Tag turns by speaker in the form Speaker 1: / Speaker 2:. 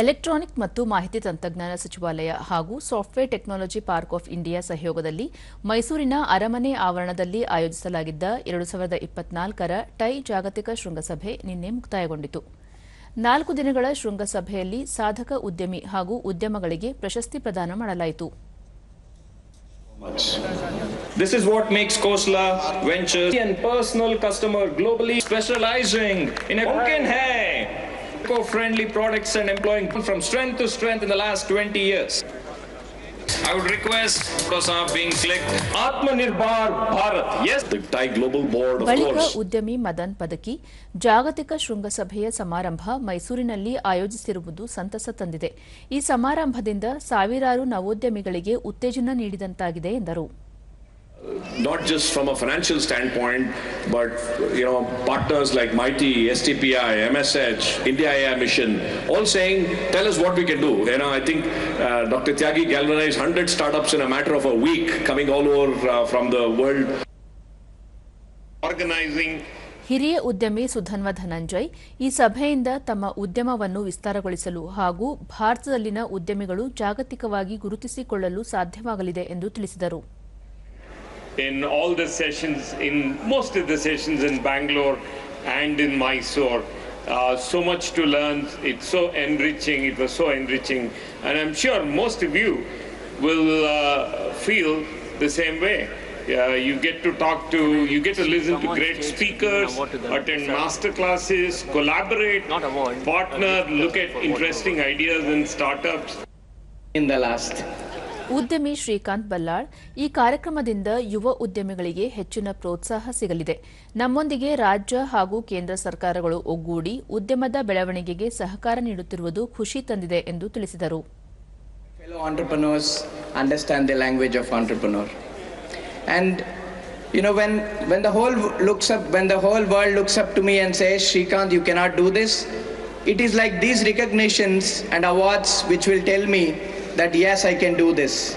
Speaker 1: Electronic ಮತ್ತು ಮಾಹಿತಿ ತಂತ್ರಜ್ಞಾನ ಸಚಿವಾಲಯ ಹಾಗೂ software technology park of India ಸಹಯೋಗದಲ್ಲಿ ಮೈಸೂರಿನ ಅರಮನೆ ಆವರಣದಲ್ಲಿ ಆಯೋಜಿಸಲಾಗಿದ್ದ ಎರಡು ಸಾವಿರದ ಇಪ್ಪತ್ನಾಲ್ಕರ ಟೈ ಜಾಗತಿಕ ಶೃಂಗಸಭೆ ನಿನ್ನೆ ಮುಕ್ತಾಯಗೊಂಡಿತು ನಾಲ್ಕು ದಿನಗಳ ಶೃಂಗಸಭೆಯಲ್ಲಿ ಸಾಧಕ ಉದ್ಯಮಿ ಹಾಗೂ ಉದ್ಯಮಗಳಿಗೆ ಪ್ರಶಸ್ತಿ ಪ್ರದಾನ ಮಾಡಲಾಯಿತು.
Speaker 2: This is what makes Khosla Ventures and personal customer globally specializing in a pumpkin hair, eco-friendly products and employing people from strength to strength in the last 20 years. I would request Prasad being clicked. Atmanirbhar Bharat. Yes.
Speaker 3: The Thai Global Board, of
Speaker 1: ಬಳಿಕ. ಉದ್ಯಮಿ ಮದನ್ ಪದಕಿ ಜಾಗತಿಕ ಶೃಂಗಸಭೆಯ ಸಮಾರಂಭ ಮೈಸೂರಿನಲ್ಲಿ ಆಯೋಜಿಸಿರುವುದು ಸಂತಸ ತಂದಿದೆ ಈ ಸಮಾರಂಭದಿಂದ ಸಾವಿರಾರು ನವೋದ್ಯಮಿಗಳಿಗೆ ಉತ್ತೇಜನ ನೀಡಿದಂತಾಗಿದೆ ಎಂದರು
Speaker 3: not just from a financial standpoint, but you know, partners like Mighty, STPI, MSH, India AI Mission, all saying, "Tell us what we can do." You know, I think uh, Dr. Tyagi galvanized 100 startups in a matter of a week, coming all over uh, from the world.
Speaker 4: organizing
Speaker 1: ಹಿರಿಯ ಉದ್ಯಮಿ ಸುಧನ್ವ ಧನಂಜಯ್ ಈ ಸಭೆಯಿಂದ ತಮ್ಮ ಉದ್ಯಮವನ್ನು ವಿಸ್ತಾರಗೊಳಿಸಲು ಹಾಗೂ ಭಾರತದಲ್ಲಿನ ಉದ್ಯಮಿಗಳು ಜಾಗತಿಕವಾಗಿ ಗುರುತಿಸಿಕೊಳ್ಳಲು ಸಾಧ್ಯವಾಗಲಿದೆ ಎಂದು ತಿಳಿಸಿದರು
Speaker 4: in all the sessions, in most of the sessions in Bangalore and in Mysore. Uh, so much to learn. It's so enriching. It was so enriching. And I'm sure most of you will uh, feel the same way. Uh, you get to talk to, you get to listen to great speakers, attend master classes, collaborate, partner, look at interesting ideas and startups.
Speaker 5: in the last.
Speaker 1: ಉದ್ಯಮಿ ಶ್ರೀಕಾಂತ್ ಬಲ್ಲಾಳ್ ಈ ಕಾರ್ಯಕ್ರಮದಿಂದ ಯುವ ಉದ್ಯಮಿಗಳಿಗೆ ಹೆಚ್ಚಿನ ಪ್ರೋತ್ಸಾಹ ಸಿಗಲಿದೆ ನಮ್ಮೊಂದಿಗೆ ರಾಜ್ಯ ಹಾಗೂ ಕೇಂದ್ರ ಸರ್ಕಾರಗಳು ಒಗ್ಗೂಡಿ ಉದ್ಯಮದ ಬೆಳವಣಿಗೆಗೆ ಸಹಕಾರ ನೀಡುತ್ತಿರುವುದು ಖುಷಿ ತಂದಿದೆ ಎಂದು ತಿಳಿಸಿದರು
Speaker 5: you know when when the whole looks up when the whole world looks up to me and says Shrikant you cannot do this it is like these recognitions and awards which will tell me that yes I can do this